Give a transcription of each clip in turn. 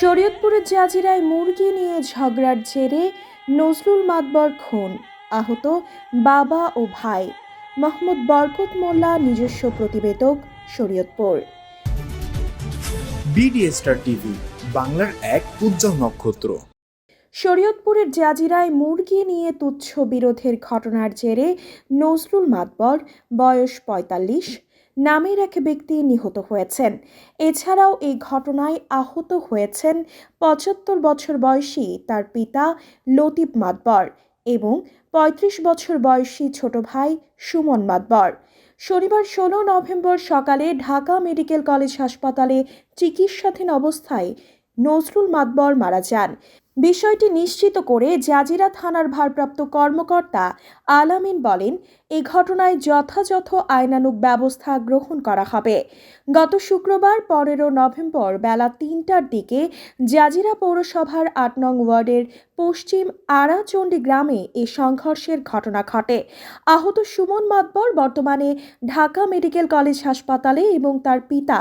শরীয়তপুরের জাজিরায় মুরগি নিয়ে ঝগড়ার জেরে নজরুল মাতবর খুন আহত বাবা ও ভাই। মোহাম্মদ বরকত মোল্লা নিজস্ব প্রতিবেদক শরীয়তপুর। বিডি স্টার টিভি বাংলার এক উজ্জ্বল নক্ষত্র। শরীয়তপুরের জাজিরায় মুরগি নিয়ে তুচ্ছ বিরোধের ঘটনার জেরে নজরুল মাতবর বয়স পঁয়তাল্লিশ নামের এক ব্যক্তি নিহত হয়েছেন। এছাড়াও এই ঘটনায় আহত হয়েছেন পঁচাত্তর বছর বয়সী তার পিতা লতিফ মাতবর এবং পঁয়ত্রিশ বছর বয়সী ছোট ভাই সুমন মাতবর। শনিবার ষোলো নভেম্বর সকালে ঢাকা মেডিকেল কলেজ হাসপাতালে চিকিৎসাধীন অবস্থায় নজরুল মাতবর মারা যান। বিষয়টি নিশ্চিত করে জাজিরা থানার ভারপ্রাপ্ত কর্মকর্তা আলামিন বলেন, এ ঘটনায় যথাযথ আইনানুগ ব্যবস্থা গ্রহণ করা হবে। গত শুক্রবার পনেরো নভেম্বর বেলা তিনটার দিকে জাজিরা পৌরসভার আট নং ওয়ার্ডের পশ্চিম আরাচণ্ডী গ্রামে এই সংঘর্ষের ঘটনা ঘটে। আহত সুমন মাতবর বর্তমানে ঢাকা মেডিকেল কলেজ হাসপাতালে এবং তার পিতা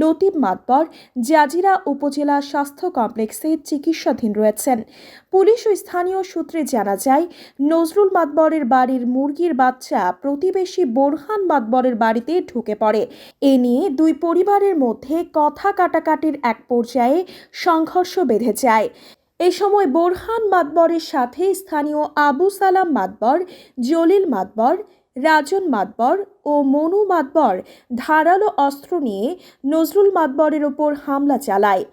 লতিফ মাতবর জাজিরা উপজেলা স্বাস্থ্য কমপ্লেক্সে চিকিৎসাধীন রয়েছেন। পুলিশ ও স্থানীয় সূত্রে জানা যায়, নজরুল মাতবরের বাড়ির মুরগির বাচ্চা প্রতিবেশী বোরহান মাতবরের বাড়িতে ঢুকে পড়ে। এ নিয়ে দুই পরিবারের মধ্যে কথা কাটাকাটির এক পর্যায়ে সংঘর্ষ বেঁধে যায়। এ সময় বোরহান মাতবরের সাথে স্থানীয় আবু সালাম মাতবর, জলিল মাতবর, রাজন মাতবর ও মনু মাতবর ধারালো অস্ত্র নিয়ে নজরুল মাতবরের ওপর হামলা চালায়।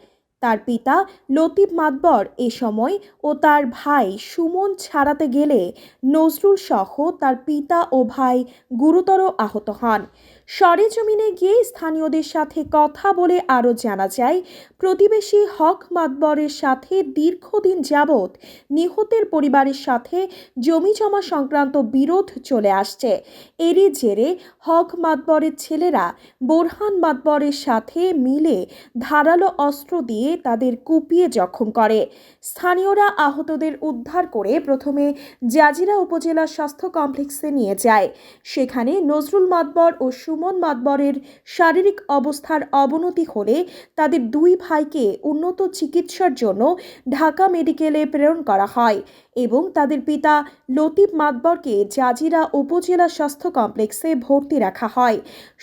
তার পিতা লতিফ মাতবর এ সময় ও তার ভাই সুমন ছাড়াতে গেলে নজরুল সহ তার পিতা ও ভাই গুরুতর আহত হন। সরেজমিনে গিয়ে স্থানীয়দের সাথে কথা বলে আরও জানা যায়, প্রতিবেশী হক মাতবরের সাথে দীর্ঘদিন যাবৎ নিহতের পরিবারের সাথে জমি জমা সংক্রান্ত বিরোধ চলে আসছে। এরই জেরে হক মাতবরের ছেলেরা বোরহান মাতবরের সাথে মিলে ধারালো অস্ত্র দিয়ে তাদের কুপিয়ে জখম করে। স্থানীয়রা আহতদের উদ্ধার করে প্রথমে জাজিরা উপজেলা স্বাস্থ্য কমপ্লেক্সে নিয়ে যায়। সেখানে নজরুল মাতবর ও সুমন মাতবরের শারীরিক অবস্থার অবনতি হলে তাদের দুই ভাইকে উন্নত চিকিৎসার জন্য ঢাকা মেডিকেলে প্রেরণ করা হয় এবং তাদের পিতা লতিফ মাতবরকে জাজিরা উপজেলা স্বাস্থ্য কমপ্লেক্সে ভর্তি রাখা হয়।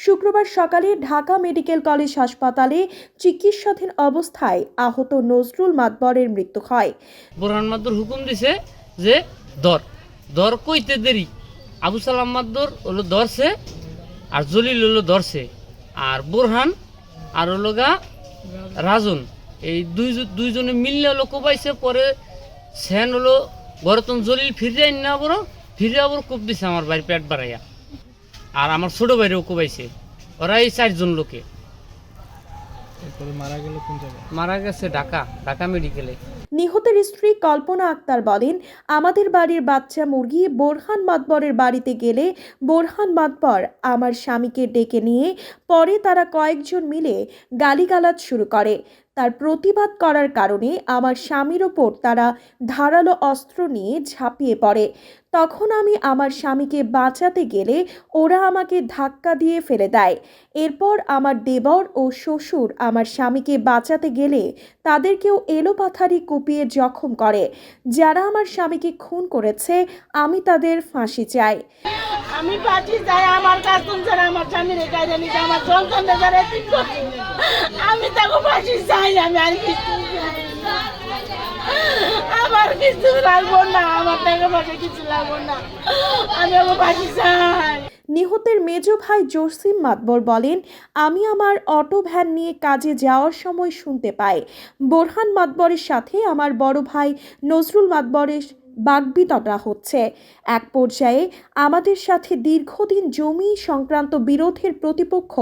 শুক্রবার সকালে ঢাকা মেডিকেল কলেজ হাসপাতালে চিকিৎসাধীন অবস্থায় আহত নজরুল মাতবরের মৃত্যু হয়। বোরহান হুকুম দিছে যে দর দর কইতে দেরি। আবু সালাম মাদ্দুর হলো আর জলিল হলো ধরছে। আর বোরহান আর হলো গা রাজন। এই দুই দুইজনে মিললে হলো কোবাইছে পরে সেন হলো বরতন জলিল ফিরে আইন না বড় ফিরে আবার কোপ দিছে আমার বাড়ি পেট বাড়াইয়া। আর আমার ছোট বাইরেও কোবাইছে। ওরা এই চারজন লোকে। মারা গেল মারা গেছে ঢাকা ঢাকা মেডিকেলে নিহতের স্ত্রী কল্পনা আক্তার বলেন, আমাদের বাড়ির বাচ্চা মুরগি বোরহান মাতবরের বাড়িতে গেলে বোরহান মাতবর আমার স্বামীকে ডেকে নিয়ে পরে তারা কয়েকজন মিলে গালিগালাজ শুরু করে। তার প্রতিবাদ করার কারণে আমার স্বামীর ওপর তারা ধারালো অস্ত্র নিয়ে ঝাঁপিয়ে পড়ে। তখন আমি আমার স্বামীকে বাঁচাতে গেলে ওরা আমাকে ধাক্কা দিয়ে ফেলে দেয়। এরপর আমার দেবর ও শ্বশুর আমার স্বামীকে বাঁচাতে গেলে তাদেরকেও এলোপাথারি কুপিয়ে জখম করে। যারা আমার স্বামীকে খুন করেছে, আমি তাদের ফাঁসি চাই। আমি পাচ্ছি চাই, আমার কাস্টম ছাড়া আমার স্বামীর আমার আমি তাকে ফাঁসি চাই। আমি আর কিছু আমার কিছু লাগবো না, আমার টাকা পয়সা কিছু লাগবো না। আমি আমার চাই নিহতের মেজ ভাই জসিম মাতবর বলেন, আমি আমার অটো ভ্যান নিয়ে কাজে যাওয়ার সময় শুনতে পাই। বোরহান মাতবরের সাথে আমার বড় ভাই নজরুল মাতবরের বাগবিতটা হচ্ছে। এক পর্যায়ে আমাদের সাথে দীর্ঘদিন জমি সংক্রান্ত বিরোধের প্রতিপক্ষ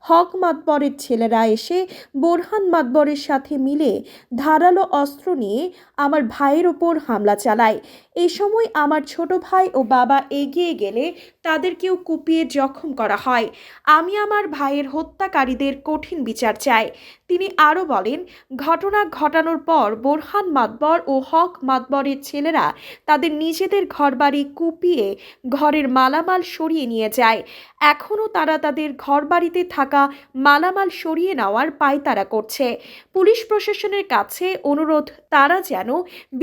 হক মাতবরের ছেলেরা এসে বোরহান মাতবরের সাথে মিলে ধারালো অস্ত্র নিয়ে আমার ভাইয়ের ওপর হামলা চালায়। এই সময় আমার ছোট ভাই ও বাবা এগিয়ে গেলে তাদেরকেও কুপিয়ে জখম করা হয়। আমি আমার ভাইয়ের হত্যাকারীদের কঠিন বিচার চাই। তিনি আরও বলেন, ঘটনা ঘটানোর পর বোরহান মাতবর ও হক মাতবরের ছেলেরা তাদের নিজেদের ঘরবাড়ি কুপিয়ে ঘরের মালামাল সরিয়ে নিয়ে যায়। এখনও তারা তাদের ঘরবাড়িতে থাকা মালামাল সরিয়ে নেওয়ার পায়তারা করছে। পুলিশ প্রশাসনের কাছে অনুরোধ, তারা যেন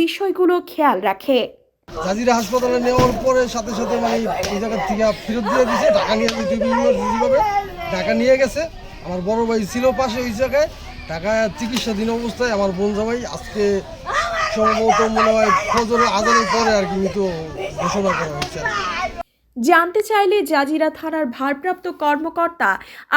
বিষয়গুলো খেয়াল রাখে। জাজিরা হাসপাতালে নেওয়ার পরে সাথে সাথে মানে এই জায়গা থেকে ফেরত দিয়ে দিয়েছে। ঢাকা নিয়ে ঢাকা নিয়ে গেছে। আমার বড় ভাই ছিল পাশে ওই জায়গায় ঢাকা চিকিৎসাধীন অবস্থায় আমার বোন জামাই আজকে সম্ভবত মনে হয় ফজরের আজানের পরে আর কি মৃত ঘোষণা করা হয়েছে। জানতে চাইলে জাজিরা থানার ভারপ্রাপ্ত কর্মকর্তা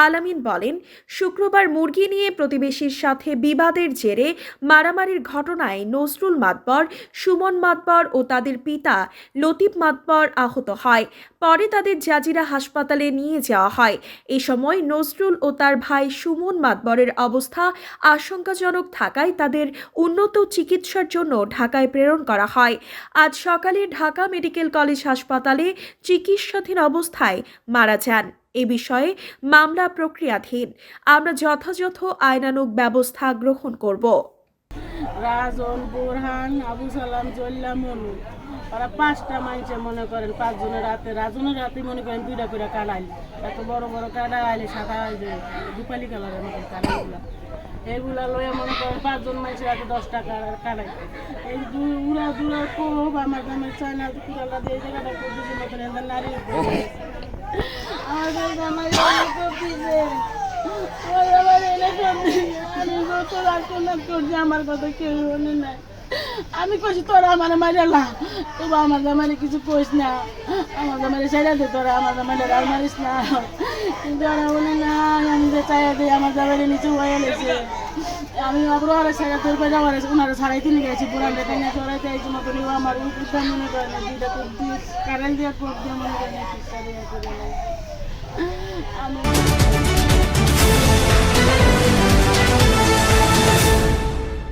আলামিন বলেন, শুক্রবার মুরগি নিয়ে প্রতিবেশীর সাথে বিবাদের জেরে মারামারির ঘটনায় নজরুল মাতবর, সুমন মাতবর ও তাদের পিতা লতিফ মাতবর আহত হয়। পরে তাদের জাজিরা হাসপাতালে নিয়ে যাওয়া হয়। এ সময় নজরুল ও তার ভাই সুমন মাতবরের অবস্থা আশঙ্কাজনক থাকায় তাদের উন্নত চিকিৎসার জন্য ঢাকায় প্রেরণ করা হয়। আজ সকালে ঢাকা মেডিকেল কলেজ হাসপাতালে চিকিৎসাধীন অবস্থায় মারা যান। এ বিষয়ে মামলা প্রক্রিয়াধীন। আমরা যথাযথ আইনানুগ ব্যবস্থা গ্রহণ করব। রাজন, বোরহান, আবু সালাম, জল্লা মনু ওরা পাঁচটা মানুষে মনে করেন, পাঁচজনের রাতে রাজনের রাতে মনে করেন দুইটা করে কালাইল এত বড় বড় কাটা আইলে সাদা যে রূপালি কালারের মতো কালাইগুলা এইগুলা লয়ে মনে করেন পাঁচজন মানুষের রাতে দশ টাকা কালাই এই উড়া দুরা কোপ আমার গ্রামের চায়না কুড়ালা দিয়ে জায়গাটা দিয়েছে মতন এদের নারী আমাদের গ্রামের করতেছে ওই আবার আমি যত রাগ করলাম করছি, আমার কথা কেউ শোনে না। আমি কইছি, তোরা আমার মারালা তবু আমার জামাইরে কিছু কইস না। আমার জামাইরে ছেড়ে দে, তোরা আমার জামাইরে রাগ মারিস না। কিন্তু ওরা বলে, না, আমি যে চাই দিই, আমার জামাইরে নিচে হয়ে গেছে আমি আবার ওরা ছেড়ে তোর পয়সা ওরা ওনারা ছাড়াইতে নিয়ে গেছি পুরান রেখে নিয়ে চড়াইতে এই মতো নিয়ে আমার উদ্যান মনে করে না দুইটা কোপ দিয়ে, কারেন্ট দিয়ে কোপ দিয়ে মনে করে না আমি